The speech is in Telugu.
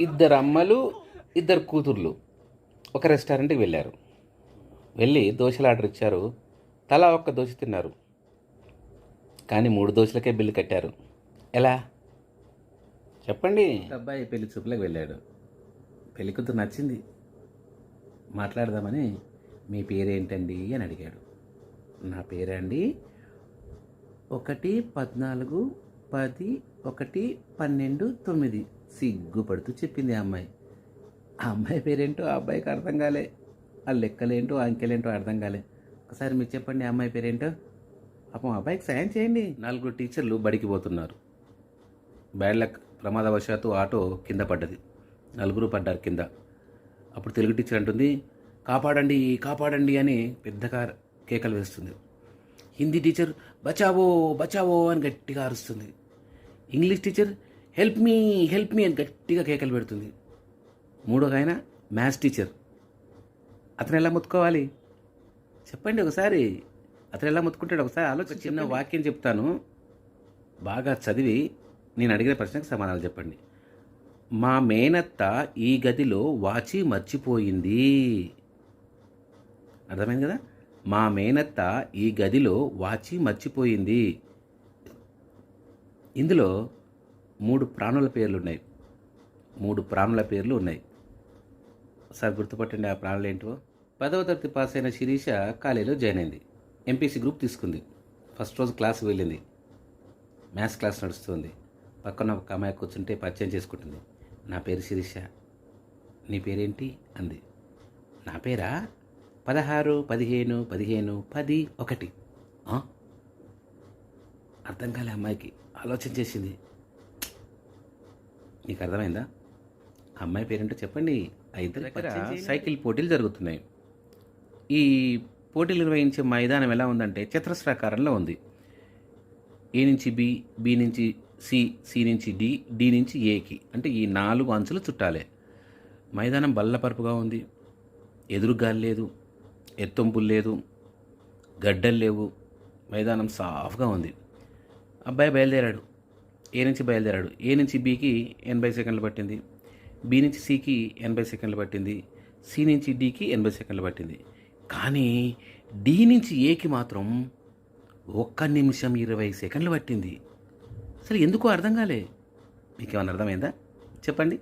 ఇద్దరు అమ్మలు ఇద్దరు కూతుర్లు. ఒక రెస్టారెంట్కి వెళ్ళారు. వెళ్ళి దోశలు ఆర్డర్ ఇచ్చారు. తలా ఒక్క దోశ తిన్నారు. కానీ మూడు దోశలకే బిల్లు కట్టారు. ఎలా? చెప్పండి. అబ్బాయి పెళ్ళి చూపులకు వెళ్ళాడు. పెళ్ళి కూతురు నచ్చింది. మాట్లాడదామని మీ పేరేంటండి అని అడిగాడు. నా పేరే అండి? ఒకటి పద్నాలుగు పది ఒకటి పన్నెండు తొమ్మిది. సిగ్గుపడుతూ చెప్పింది ఆ అమ్మాయి. ఆ అమ్మాయి పేరేంటో ఆ అబ్బాయికి అర్థం కాలే. ఆ లెక్కలేంటో అంకెలేంటో అర్థం కాలే. ఒకసారి మీరు చెప్పండి ఆ అమ్మాయి పేరేంటో. అప్పుడు అబ్బాయికి సాయం చేయండి. నలుగురు టీచర్లు బడికి పోతున్నారు. బ్యాడ్ లక్ ప్రమాదవశాత్తు ఆటో కింద పడ్డది. నలుగురు పడ్డారు కింద. అప్పుడు తెలుగు టీచర్ అంటుంది కాపాడండి కాపాడండి అని పెద్దగా కేకలు వేస్తుంది. హిందీ టీచర్ బచావో బచావో అని గట్టిగా అరుస్తుంది. English teacher help me help me అని గట్టిగా కేకలు పెడుతుంది. మూడో ఆయన మ్యాథ్స్ టీచర్ అతను ఎలా ముత్తుకోవాలి? చెప్పండి ఒకసారి. అతను ఎలా ముత్తుకుంటాడు? ఒకసారి ఆలోచన చిన్న వాక్యం చెప్తాను. బాగా చదివి నేను అడిగిన ప్రశ్నకు సమాధానాలు చెప్పండి. మా మేనత్త ఈ గదిలో వాచి మర్చిపోయింది. అర్థమైంది కదా? మా మేనత్త ఈ గదిలో వాచి మర్చిపోయింది. ఇందులో మూడు ప్రాణుల పేర్లు ఉన్నాయి మూడు ప్రాణుల పేర్లు ఉన్నాయి. సార్ గుర్తుపట్టండి ఆ ప్రాణులు ఏంటో పదవ తరగతి పాస్ అయిన శిరీష కాలేజీలో జాయిన్ అయింది. ఎంపీసీ గ్రూప్ తీసుకుంది. ఫస్ట్ రోజు క్లాస్ వెళ్ళింది. మ్యాథ్స్ క్లాస్ నడుస్తుంది. పక్కన ఒక అమ్మాయి కూర్చుంటే పరిచయం చేసుకుంటుంది. నా పేరు శిరీష. నీ పేరేంటి? అంది. నా పేరా? పదహారు పదిహేను పదిహేను పది ఒకటి? అర్థం కాలే అమ్మాయికి. ఆలోచన చేసింది. నీకు అర్థమైందా? అమ్మాయి పేరేంటో చెప్పండి. ఇద్దరి దగ్గర సైకిల్ పోటీలు జరుగుతున్నాయి. ఈ పోటీలు నిర్వహించే మైదానం ఎలా ఉందంటే చతురస్రాకారంలో ఉంది. ఏ నుంచి బి బి నుంచి సి సి నుంచి డి డి నుంచి ఏకి. అంటే ఈ నాలుగు అంచులు చుట్టాలే. మైదానం బల్లపరుపుగా ఉంది. ఎదురుగాలి లేదు. ఎత్తొంపులు లేదు గడ్డలు లేవు మైదానం సాఫ్గా ఉంది. అబ్బాయి బయలుదేరాడు. ఏ నుంచి బయలుదేరాడు? ఏ నుంచి బీకి ఎనభై సెకండ్లు పట్టింది? బి నుంచి సికి ఎనభై సెకండ్లు పట్టింది? సి నుంచి డికి ఎనభై సెకండ్లు పట్టింది? కానీ డి నుంచి ఏకి మాత్రం ఒక్క నిమిషం ఇరవై సెకండ్లు పట్టింది. అసలు ఎందుకు అర్థం కాలే. మీకు ఏమైనా అర్థమైందా? చెప్పండి.